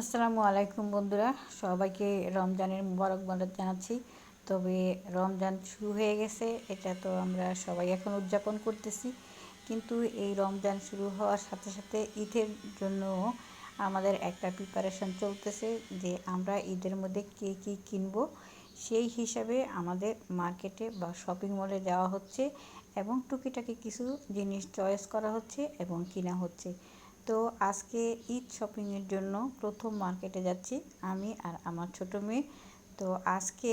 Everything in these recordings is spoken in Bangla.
আসসালামু আলাইকুম বন্ধুরা, সবাইকে রমজানের মুবারকবাদ জানাচ্ছি। তবে রমজান শুরু হয়ে গেছে, এটা তো আমরা সবাই এখন উদযাপন করতেছি। কিন্তু এই রমজান শুরু হওয়ার সাথে সাথে ঈদের জন্য আমাদের একটা প্রিপারেশন চলতেছে যে আমরা ঈদের মধ্যে কে কী কিনবো। সেই হিসাবে আমাদের মার্কেটে বা শপিং মলে যাওয়া হচ্ছে এবং টুকিটাকি কিছু জিনিস চয়েস করা হচ্ছে এবং কিনা হচ্ছে। তো আজকে ঈদ শপিংয়ের জন্য প্রথম মার্কেটে যাচ্ছি, আমি আর আমার ছোট মেয়ে। তো আজকে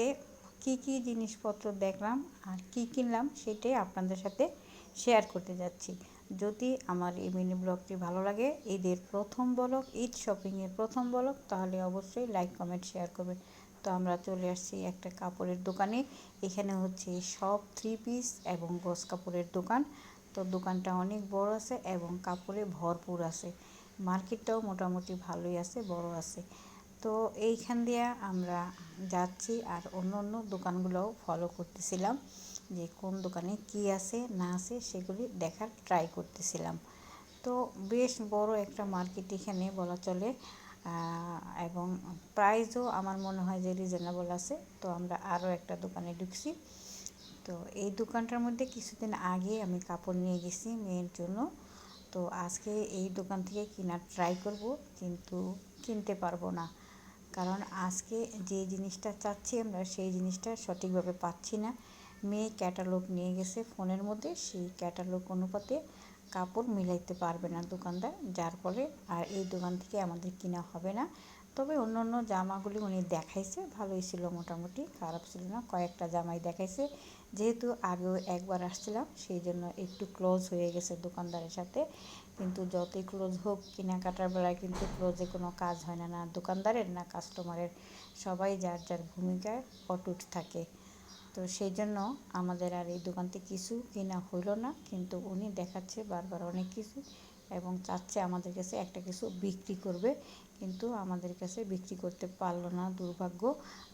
কি কি জিনিসপত্র দেখলাম আর কি কিনলাম সেটাই আপনাদের সাথে শেয়ার করতে যাচ্ছি। যদি আমার এই মিনি ব্লগটি ভালো লাগে, ঈদের প্রথম বলক, ঈদ শপিংয়ের প্রথম বলক, তাহলে অবশ্যই লাইক, কমেন্ট, শেয়ার করবেন। তো আমরা চলে আসছি একটা কাপড়ের দোকানে, এখানে হচ্ছে সব থ্রি পিস এবং গোস কাপড়ের দোকান। তো দোকানটা অনেক বড় আছে এবং কাপড়ে ভরপুর আছে। মার্কেটটাও মোটামুটি ভালোই আছে, বড় আছে। তো এইখান দিয়ে আমরা যাচ্ছি আর অন্য অন্য দোকানগুলোও ফলো করতেছিলাম যে কোন দোকানে কি আছে, না আছে সেগুলি দেখার ট্রাই করতেছিলাম। তো বেশ বড় একটা মার্কেট এখানে বলা চলে এবং প্রাইসও আমার মনে হয় যে রিজনেবল আছে। তো আমরা আরও একটা দোকানে ঢুকছি। তো এই দোকানটার মধ্যে কিছুদিন আগে আমি কাপড় নিয়ে গেছি মেয়ের জন্য। তো আজকে এই দোকান থেকে কেনার ট্রাই করব, কিন্তু কিনতে পারব না। কারণ আজকে যে জিনিসটা চাচ্ছি আমরা, সেই জিনিসটা সঠিকভাবে পাচ্ছি না। মেয়ে ক্যাটালগ নিয়ে গেছে ফোনের মধ্যে, সেই ক্যাটালগ অনুপাতে কাপড় মিলাইতে পারবে না দোকানদার, যার ফলে আর এই দোকান থেকে আমাদের কিনা হবে না। তবে অন্য অন্য জামাগুলি উনি দেখাইছে, ভালোই ছিল মোটামুটি, খারাপ ছিল না, কয়েকটা জামাই দেখাইছে। যেহেতু আগেও একবার আসছিলাম, সেই জন্য একটু ক্লোজ হয়ে গেছে দোকানদারের সাথে। কিন্তু যতই ক্লোজ হোক, কেনাকাটার বেলায় কিন্তু ক্লোজে কোনো কাজ হয় না না দোকানদারের, না কাস্টমারের সবাই যার যার ভূমিকায় অটুট থাকে। তো সেই জন্য আমাদের আর এই দোকানতে কিছু কেনা হইল না, কিন্তু উনি দেখাচ্ছে বারবার অনেক কিছু। এবং চাচ্ছে আমাদের কাছে একটা কিছু বিক্রি করবে। কিন্তু আমাদের কাছে বিক্রি করতে পারল না দুর্ভাগ্য,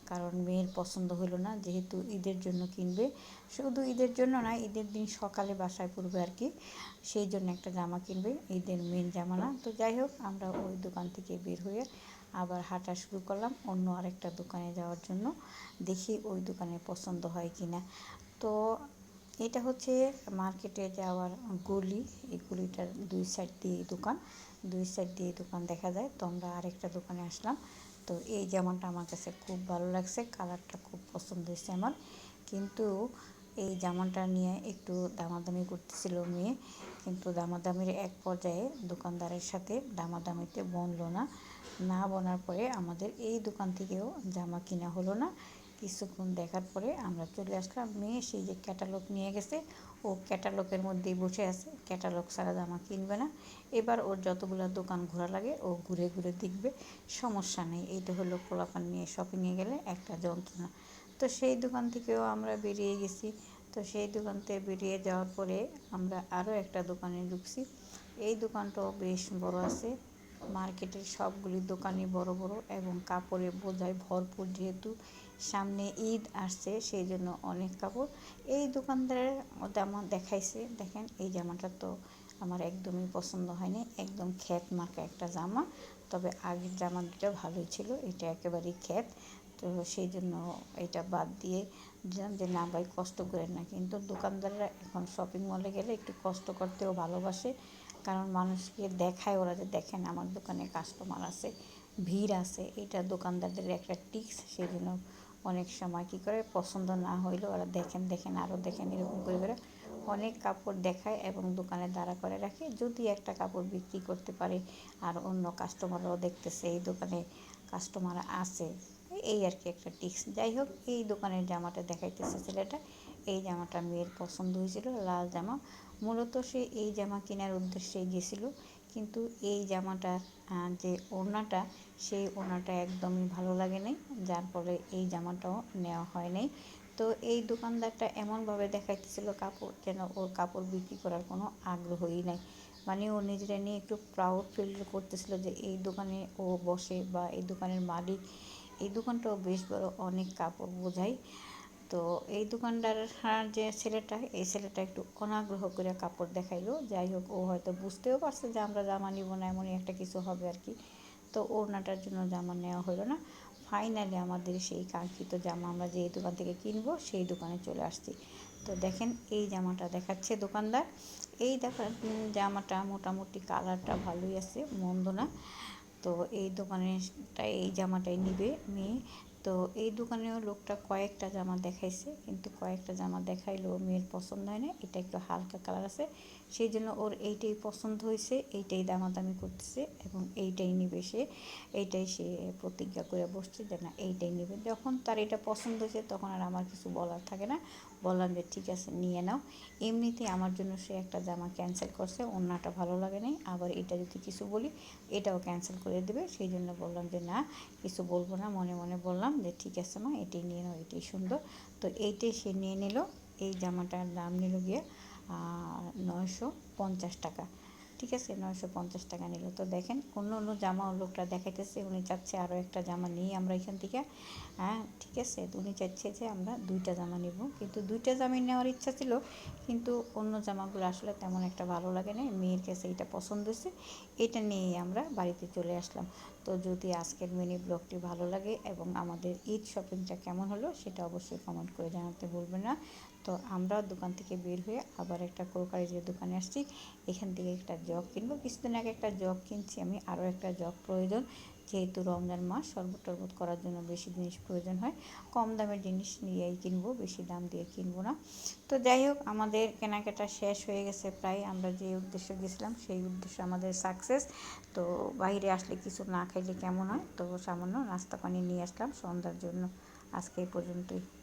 কারণ মেয়ের পছন্দ হলো না, যেহেতু ঈদের জন্য কিনবে। শুধু ঈদের জন্য না, ঈদের দিন সকালে বাসায় পড়বে আর কি। সেই জন্য একটা জামা কিনবে, ঈদের মেন জামা না। তো যাই হোক, আমরা ওই দোকান থেকে বের হয়ে আবার হাঁটা শুরু করলাম অন্য আরেকটা দোকানে যাওয়ার জন্য। দেখি ওই দোকানে পছন্দ হয় কি না তো এটা হচ্ছে মার্কেটে যাওয়ার গলি। এই গলিটার দুই সাইড দিয়ে দোকান। দুই সাইড দিয়ে দোকান দেখা যায়। তো আমরা আরেকটা দোকানে আসলাম। তো এই জামাটা আমার কাছে খুব ভালো লাগছে। কালারটা খুব পছন্দ হয়েছে আমার। কিন্তু এই জামাটা নিয়ে একটু দামাদামি করতেছিল মেয়ে। কিন্তু দামাদামির এক পর্যায়ে দোকানদারের সাথে দামাদামিতে বনলো না। না বনার পরে আমাদের এই দোকান থেকেও জামা কিনা হলো না। কিছুক্ষণ দেখার পরে আমরা চলে আসলাম। মেয়ে সেই যে ক্যাটালগ নিয়ে গেছে, ও ক্যাটালগের মধ্যেই বসে আছে। ক্যাটালগ ছাড়া জামা কিনবে না। এবার ওর যতগুলো দোকান ঘোরা লাগে, ও ঘুরে ঘুরে দেখবে। সমস্যা নেই, এইটা হলো পোলাপান নিয়ে শপিংয়ে গেলে একটা যন্ত্রণা। তো সেই দোকান থেকেও আমরা বেরিয়ে গেছি। তো সেই দোকান থেকে বেরিয়ে যাওয়ার পরে আমরা আরও একটা দোকানে ঢুকছি। এই দোকানটাও বেশ বড় আছে। মার্কেটের সবগুলি দোকানই বড় বড় এবং কাপড়ে বোঝায় ভরপুর যেহেতু সামনে ঈদ আসছে, সেই জন্য অনেক কাপড়। এই দোকানদারের জামা দেখাইছে, দেখেন এই জামাটা তো আমার একদমই পছন্দ হয়নি, একদম খ্যাত মার্কা একটা জামা। তবে আগের জামা দুটা ভালোই ছিল, এটা একেবারেই খ্যাত। তো সেই জন্য এটা বাদ দিয়ে দিলাম যে, না ভাই, কষ্ট করেন না। কিন্তু দোকানদাররা এখন শপিং মলে গেলে একটু কষ্ট করতেও ভালোবাসে। কারণ মানুষকে দেখায় ওরা যে, দেখেন আমার দোকানে কাস্টমার আছে, ভিড় আছে। এটা দোকানদারদের একটা টিক্স সেই জন্য অনেক সময় কী করে পছন্দ না হইলেও ওরা দেখেন দেখেন আরও দেখেন, এরকম করে করে অনেক কাপড় দেখায় এবং দোকানে দাঁড়া করে রাখে। যদি একটা কাপড় বিক্রি করতে পারে আর অন্য কাস্টমাররাও দেখতেছে, এই দোকানে কাস্টমার আছে, এই আর কি একটা টিক্স যাই হোক, এই দোকানের জামাটা দেখাইতেছে ছেলেটা, এই জামাটা মেয়ের পছন্দ হয়েছিল, লাল জামা। মূলত সে এই জামা কেনার উদ্দেশ্যে গেছিল, কিন্তু এই জামাটার যে ওড়নাটা, সেই ওড়নাটা একদমই ভালো লাগে নাই যার ফলে এই জামাটাও নেওয়া হয় নাই তো এই দোকানদারটা এমনভাবে দেখাইতেছিল কাপড়, যেন ওর কাপড় বিক্রি করার কোনো আগ্রহই নাই। মানে ও নিজেরা নিয়ে একটু প্রাউড ফিল করতেছিল যে এই দোকানে ও বসে বা এই দোকানের মালিক, এই দোকানটাও বেশ বড় অনেক কাপড় বোঝায়। তো এই দোকানদার যে ছেলেটা, এই ছেলেটা একটু অনাগ্রহ করে কাপড় দেখাইলো। যাই হোক, ও হয়তো বুঝতেও পারছে যে আমরা জামা নিব না, এমনই একটা কিছু হবে আর কি। তো ওড়নাটার জন্য জামা নেওয়া হলো না। ফাইনালি আমাদের সেই কাঙ্ক্ষিত জামা আমরা যেই দোকান থেকে কিনবো, সেই দোকানে চলে আসছি। তো দেখেন, এই জামাটা দেখাচ্ছে দোকানদার। এই দেখা জামাটা মোটামুটি কালারটা ভালোই আছে, মন্দ না। তো এই দোকানেরটা এই জামাটাই নিবে মেয়ে। তো এই দোকানেও লোকটা কয়েকটা জামা দেখাইছে, কিন্তু কয়েকটা জামা দেখাইলেও মেয়ের পছন্দ হয় না, এটা একটু হালকা কালার আছে। সেই জন্য ওর এইটাই পছন্দ হয়েছে, এইটাই দামাদামি করতেছে এবং এইটাই নিবে সে, এইটাই সে প্রতিজ্ঞা করে বসছে যে না, এইটাই নেবে। যখন তার এটা পছন্দ হয়েছে, তখন আর আমার কিছু বলার থাকে না। বললাম যে, ঠিক আছে, নিয়ে নাও। এমনিতে আমার জন্য সে একটা জামা ক্যান্সেল করছে, অন্যটা ভালো লাগে নাই। আবার এটা যদি কিছু বলি, এটাও ক্যান্সেল করে দেবে। সেই জন্য বললাম যে, না, কিছু বলব না। মনে মনে বললাম। যে ঠিক আছে মা, এটি নিয়ে নাও এটাই সুন্দর। তো এইটাই সে নিয়ে নিল, এই জামাটার দাম নিল গিয়ে নয়শো পঞ্চাশ টাকা। ঠিক আছে, নয়শো পঞ্চাশ টাকা নিল। তো দেখেন, অন্য অন্য জামা লোকটা দেখাইতেছে, উনি চাচ্ছে আরও একটা জামা নিই আমরা এখান থেকে। হ্যাঁ ঠিক আছে উনি চাচ্ছে যে আমরা দুইটা জামা নিব। কিন্তু দুইটা জামা নেওয়ার ইচ্ছা ছিল, কিন্তু অন্য জামাগুলো আসলে তেমন একটা ভালো লাগে না মেয়ের কাছে এইটা পছন্দ হয়েছে, এটা নিয়েই আমরা বাড়িতে চলে আসলাম। তো যদি আজকের মিনি ব্লগটি ভালো লাগে এবং আমাদের ঈদ শপিংটা কেমন হলো, সেটা অবশ্যই কমেন্ট করে জানাতে বলবেন না। তো আমরা দোকান থেকে বের হয়ে আবার একটা ক্রোকারিজের দোকানে আসছি, এখান থেকে একটা জগ কিনবো। কিছুদিন আগে একটা জগ কিনছি আমি, আরও একটা জগ প্রয়োজন। যেহেতু রমজান মাস শরবত টরবত করার জন্য বেশি জিনিস প্রয়োজন হয়। কম দামের জিনিস নিয়েই কিনবো, বেশি দাম দিয়ে কিনবো না। তো যাই হোক, আমাদের কেনাকাটা শেষ হয়ে গেছে প্রায়। আমরা যে উদ্দেশ্য গেছিলাম, সেই উদ্দেশ্য আমাদের সাকসেস তো বাইরে আসলে কিছু না খাইলে কেমন হয়? তো সামান্য নাস্তা পানি নিয়ে আসলাম। সন্ধ্যার জন্য আজকে এই পর্যন্তই।